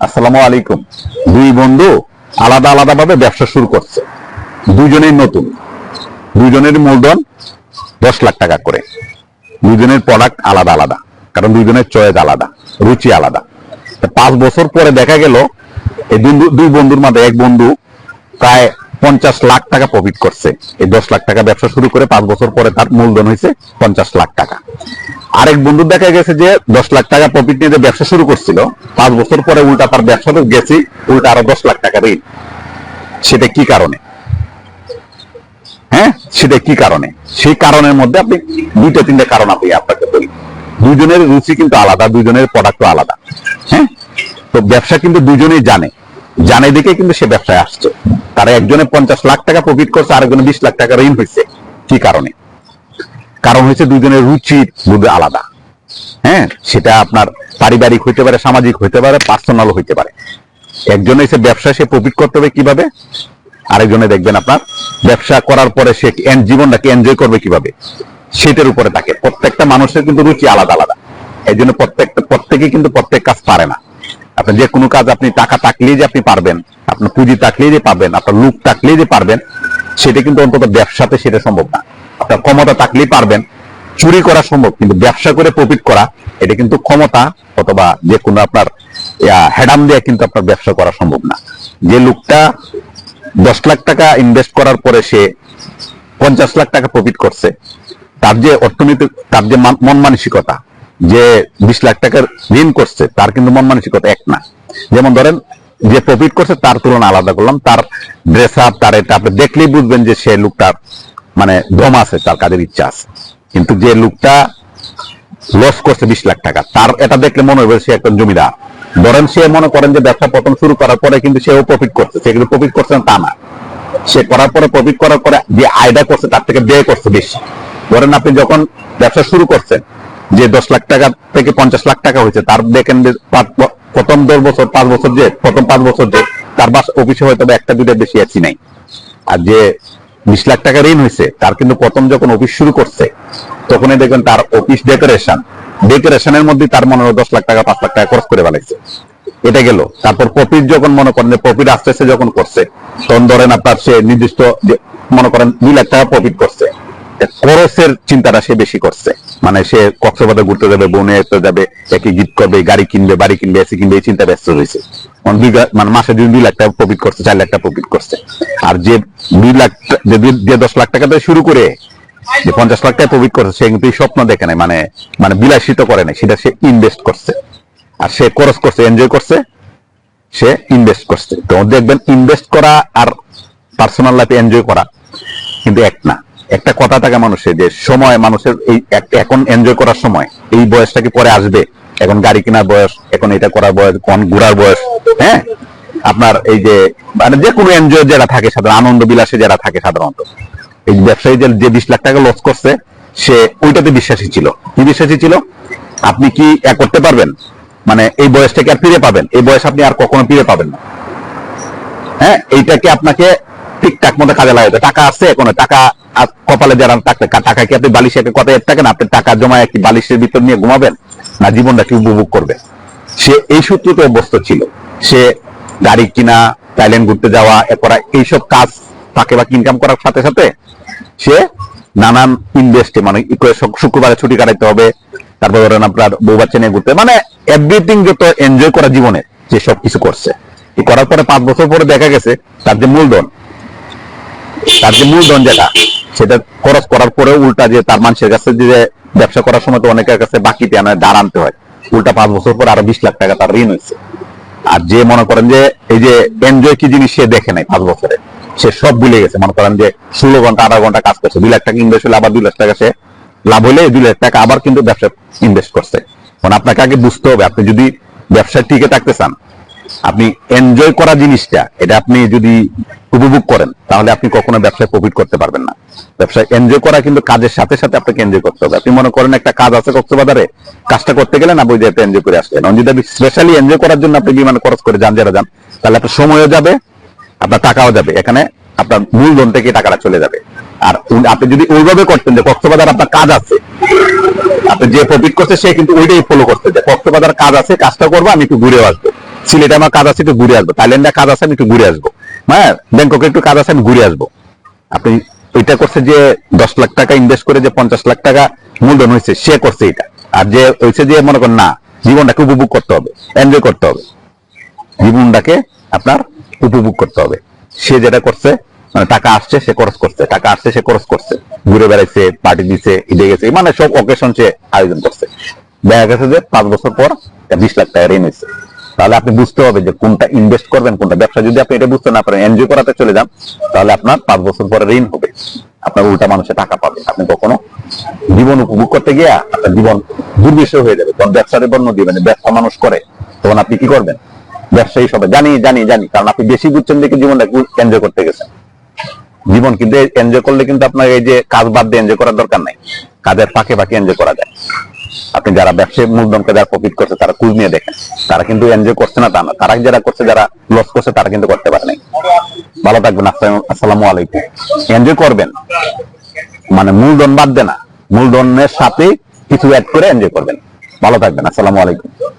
আসসালামু আলাইকুম। দুই বন্ধু আলাদা আলাদা ভাবে ব্যবসা শুরু করছে। দুজনেই নতুন। দুজনের মূলধন দশ লাখ টাকা করে। দুজনের প্রোডাক্ট আলাদা আলাদা, কারণ দুজনের চয়েস আলাদা, রুচি আলাদা। পাঁচ বছর পরে দেখা গেল, এই দুই- বন্ধুর মধ্যে এক বন্ধু প্রায় পঞ্চাশ লাখ টাকা প্রফিট করছে। এই দশ লাখ টাকা ব্যবসা শুরু করে পাঁচ বছর পরে তার মূলধন হয়েছে পঞ্চাশ লাখ টাকা। আরেক বন্ধু দেখা গেছে যে দশ লাখ টাকা প্রফিট নিয়ে যে ব্যবসা শুরু করছিল, পাঁচ বছর পরে উল্টা তার ব্যবসা গেছি, উল্টা আরও দশ লাখ টাকা ঋণ। সেটা কি কারণে? হ্যাঁ? সেটা কি কারণে? সেই কারণের মধ্যে আপনি দুইটা, তিনটা কারণ আপনি আপনাকে বলি। দুজনের রুচি কিন্তু আলাদা দুজনের প্রোডাক্ট আলাদা। হ্যাঁ? তো ব্যবসা কিন্তু দুজনেই জানে। জানে দেখে কিন্তু সে ব্যবসায় আসছে। তারা একজনে পঞ্চাশ লাখ টাকা প্রফিট করছে, আরেকজনে বিশ লাখ টাকা ঋণ হয়েছে। কি কারণে? কারণ হচ্ছে দুজনের রুচির বুদ্ধি আলাদা। হ্যাঁ? সেটা আপনার পারিবারিক হইতে পারে, সামাজিক হইতে পারে পার্সোনাল হইতে পারে। একজনে এসে ব্যবসা সে প্রফিট করতে হবে কীভাবে? আরেকজনে দেখবেন আপনার ব্যবসা করার পরে সে জীবনটাকে এনজয় করবে কীভাবে? সেটার উপরে থাকে প্রত্যেকটা মানুষের কিন্তু রুচি আলাদা আলাদা। এই জন্য প্রত্যেকটা প্রত্যেকে কিন্তু প্রত্যেক কাজ পারে না। আপনি যে কোনো কাজ আপনি টাকা থাকলেই যে আপনি পারবেন, আপনার পুঁজি থাকলেই যে পাবেন আপনার লুক থাকলেই যে পারবেন, সেটা কিন্তু অন্তত ব্যবসাতে সেটা সম্ভব না। আপনার ক্ষমতা থাকলেই পারবেন। চুরি করা সম্ভব, কিন্তু ব্যবসা করে প্রফিট করা, এটা কিন্তু ক্ষমতা অথবা যে কোনো আপনার হেডাম দিয়ে কিন্তু আপনার ব্যবসা করা সম্ভব না। যে লোকটা দশ লাখ টাকা ইনভেস্ট করার পরে সে পঞ্চাশ লাখ টাকা প্রফিট করছে, তার যে অর্থনৈতিক, তার যে মন মানসিকতা, যে বিশ লাখ টাকার ঋণ করছে, তার কিন্তু মন মানসিকতা এক না। যেমন ধরেন, যে প্রফিট করছে, তার তুলনা আলাদা করলাম, তার ড্রেস আপ তার এটা, আপনি দেখলেই বুঝবেন যে সে লোকটার মানে দম আছে, তার কাজের ইচ্ছা আছে। কিন্তু যে লোকটা লস করছে বিশ লাখ টাকা, তার এটা দেখলে মনে হবে সে একজন জমিদার। ধরেন সে মনে করেন যে ব্যবসা প্রথম শুরু করার পরে কিন্তু সেও প্রফিট করছে, সে কিন্তু প্রফিট করছে না, তা না। সে করার পরে প্রফিট করার পরে যে আয়টা করছে, তার থেকে ব্যয় করছে বেশি। ধরেন আপনি যখন ব্যবসা শুরু করছেন, যে দশ লাখ টাকা থেকে পঞ্চাশ লাখ টাকা হয়েছে, তার দেখেন যে প্রথম দশ বছর, পাঁচ বছর যে, প্রথম পাঁচ বছর যে, তার বাস অফিসে হয়তো একটা দুইটা বেশি আছি নাই। আর যে বিশ লাখ টাকা ঋণ হয়েছে, তার কিন্তু প্রথম যখন অফিস শুরু করছে, তখনই দেখবেন তার অফিস ডেকোরেশন ডেকোরেশনের মধ্যে তার মনে হয় দশ লাখ টাকা, পাঁচ লাখ টাকা খরচ করে ফেলাইছে। এটা গেল। তারপর প্রফিট যখন মনে করেন প্রফিট আস্তে আস্তে যখন করছে, তখন ধরেন আপনার সে নির্দিষ্ট মনে করেন দুই লাখ টাকা প্রফিট করছে। খরচের চিন্তাটা সে বেশি করছে। মানে সে কক্সবাজার ঘুরতে যাবে, বনে যাবে, একই গিফট করবে, গাড়ি কিনবে, বাড়ি কিনবে, এসি কিনবে, এই চিন্তা ব্যস্ত হয়েছে মানে মানে মাসে দুই দুই লাখ টাকা প্রফিট করছে, চার লাখ টাকা প্রফিট করছে। আর যে দুই লাখ যে দশ লাখ টাকা দিয়ে শুরু করে, যে পঞ্চাশ লাখ টাকা প্রফিট করছে, সে কিন্তু স্বপ্ন দেখে নাই। মানে মানে বিলাসিত করে নাই, সেটা সে ইনভেস্ট করছে। আর সে খরচ করছে এনজয় করছে, সে ইনভেস্ট করছে। তো দেখবেন ইনভেস্ট করা আর পার্সোনাল লাইফে এনজয় করা কিন্তু এক না। একটা কথা থাকে মানুষের যে সময় মানুষের এই এখন এনজয় করার সময়। এই বয়সটা কি পরে আসবে? এখন গাড়ি কেনার বয়স, এখন এটা করার বয়স কোন ঘোরার বয়স হ্যাঁ? আপনার এই যে মানে যে কোনো এনজয় যারা থাকে সাধারণ আনন্দ বিলাসে যারা থাকে সাধারণত। এই ব্যবসায়ী যে বিশ লাখ টাকা লস করছে, সে ওইটাতে বিশ্বাসী ছিল। কি বিশ্বাসী ছিল? আপনি কি করতে পারবেন? মানে এই বয়সটাকে আর ফিরে পাবেন। এই বয়স আপনি আর কখনো ফিরে পাবেন না। হ্যাঁ? এইটাকে আপনাকে ঠিকঠাক মতো কাজে লাগাতে। টাকা আছে এখন। টাকা কপালে যারা থাকলে টাকা কি আপনি বালিশে কত এক টাকা না? আপনি টাকা জমায় কি বালিশের ভিতর নিয়ে ঘুমাবেন? না, জীবনটা কি উপভোগ করবে? সে এই সূত্রতে অভ্যস্ত ছিল। সে গাড়ি কিনা, থাইল্যান্ড ঘুরতে যাওয়া, এ করা, এইসব কাজ তাকে বা ইনকাম করার সাথে সাথে সে নানান ইনভেস্টে মানে শুক্রবারে ছুটি কাটাইতে হবে। তারপর ধরেন আপনার বউ বাচ্চা নিয়ে ঘুরতে মানে এভরিথিং যত এনজয় করা জীবনে, সে সব কিছু করছে। করার পরে পাঁচ বছর পরে দেখা গেছে, তার যে মূলধন, তার যে মূলধন যেটা সেটা খরচ করার পরেও উল্টা যে তার মানুষের কাছে যে ব্যবসা করার সময় তো অনেকের কাছে বাকিতে আনা ধার আনতে হয়। উল্টা পাঁচ বছর পর আরও বিশ লাখ টাকা তার ঋণ হয়েছে। আর যে মনে করেন যে এই যে এনজয় কি জিনিস সে দেখে নাই পাঁচ বছরে। সে সব ভুলে গেছে। মনে করেন যে ষোলো ঘণ্টা আধা ঘণ্টা কাজ করছে। দুই লাখ টাকা ইনভেস্ট হলে আবার দুই লাখ টাকা সে লাভ হলে দুই লাখ টাকা আবার কিন্তু ব্যবসা ইনভেস্ট করছে। মানে আপনাকে আগে বুঝতে হবে। আপনি যদি ব্যবসায় টিকে থাকতে চান আপনি এনজয় করা জিনিসটা, এটা আপনি যদি উপভোগ করেন, তাহলে আপনি কখনো ব্যবসায় প্রফিট করতে পারবেন না। ব্যবসায় এনজয় করা কিন্তু কাজের সাথে সাথে আপনাকে এনজয় করতে হবে। আপনি মনে করেন একটা কাজ আছে কক্সবাজারে, কাজটা করতে গেলে না বই যেতে এনজয় করে আসলেন যদি আপনি স্পেশালি এনজয় করার জন্য আপনি বিমানে খরচ করে যান, যারা যান, তাহলে আপনার সময়ও যাবে, আপনার টাকাও যাবে। এখানে আপনার মূলধন থেকে টাকাটা চলে যাবে। আর আপনি যদি ওইভাবে করতেন যে কক্সবাজার আপনার কাজ আছে, আপনি যে প্রফিট করছে সে কিন্তু ওইটাই ফলো করতে যে কক্সবাজার কাজ আছে, কাজটা করব, আমি একটু ঘুরে আসব। সিলেটে আমার কাজ আছে, একটু ঘুরে আসব। থাইল্যান্ডে কাজ আছে, আমি একটু ঘুরে আসব। হ্যাঁ ব্যাংককে একটু কাজ আছে, আমি ঘুরে আসব। আপনি ওইটা করছে যে দশ লাখ টাকা ইনভেস্ট করে যে পঞ্চাশ লাখ টাকা মূলধন হয়েছে, সে করছে এটা। আর যে হয়েছে যে মনে করেন না, জীবনটাকে উপভোগ করতে হবে এনজয় করতে হবে। জীবনটাকে আপনার উপভোগ করতে হবে। সে যেটা করছে মানে টাকা আসছে, সে খরচ করছে। টাকা আসছে, সে খরচ করছে। ঘুরে বেড়াইছে পার্টি দিছে ইডে গেছে মানে সব অকেশন সে আয়োজন করছে। দেখা গেছে যে পাঁচ বছর পর বিশ লাখ টাকা ঋণ হয়েছে। তাহলে আপনি বুঝতে হবে যে কোনটা ইনভেস্ট করবেন, কোনটা ব্যবসা। যদি আপনি এটা বুঝতে না পারেন এনজয় করাতে চলে যান, তাহলে আপনার পাঁচ বছর পরে ঋণ হবে। আপনার উল্টা মানুষের টাকা পাবে। আপনি কখনো জীবন উপভোগ করতে গিয়ে আপনার জীবন দুর্বিষয় হয়ে যাবে। তখন ব্যবসার বর্ণ দিবেন, ব্যবসা মানুষ করে, তখন আপনি কি করবেন? ব্যবসায়ী সবাই জানি জানি জানি, কারণ আপনি বেশি বুঝছেন দেখে জীবনটা এনজয় করতে গেছেন। জীবন কিন্তু এনজয় করলে কিন্তু আপনার এই যে কাজ বাদ দিয়ে এনজয় করার দরকার নাই। কাজের ফাঁকে ফাঁকে এনজয় করা যায়। আপনি যারা ব্যবসায়ী মূলধনকে যারা প্রফিট করছে, তারা খুঁজ নিয়ে দেখেন। তারা কিন্তু এনজয় করছে না তা না। তারা যারা করছে, যারা লস করছে, তারা কিন্তু করতে পারে নাই। ভালো থাকবেন, আসসালাম- আলাইকুম। এনজয় করবেন মানে মূলধন বাদ দেনা মূলধনের সাথে কিছু অ্যাড করে এনজয় করবেন। ভালো থাকবেন, আসসালামু আলাইকুম।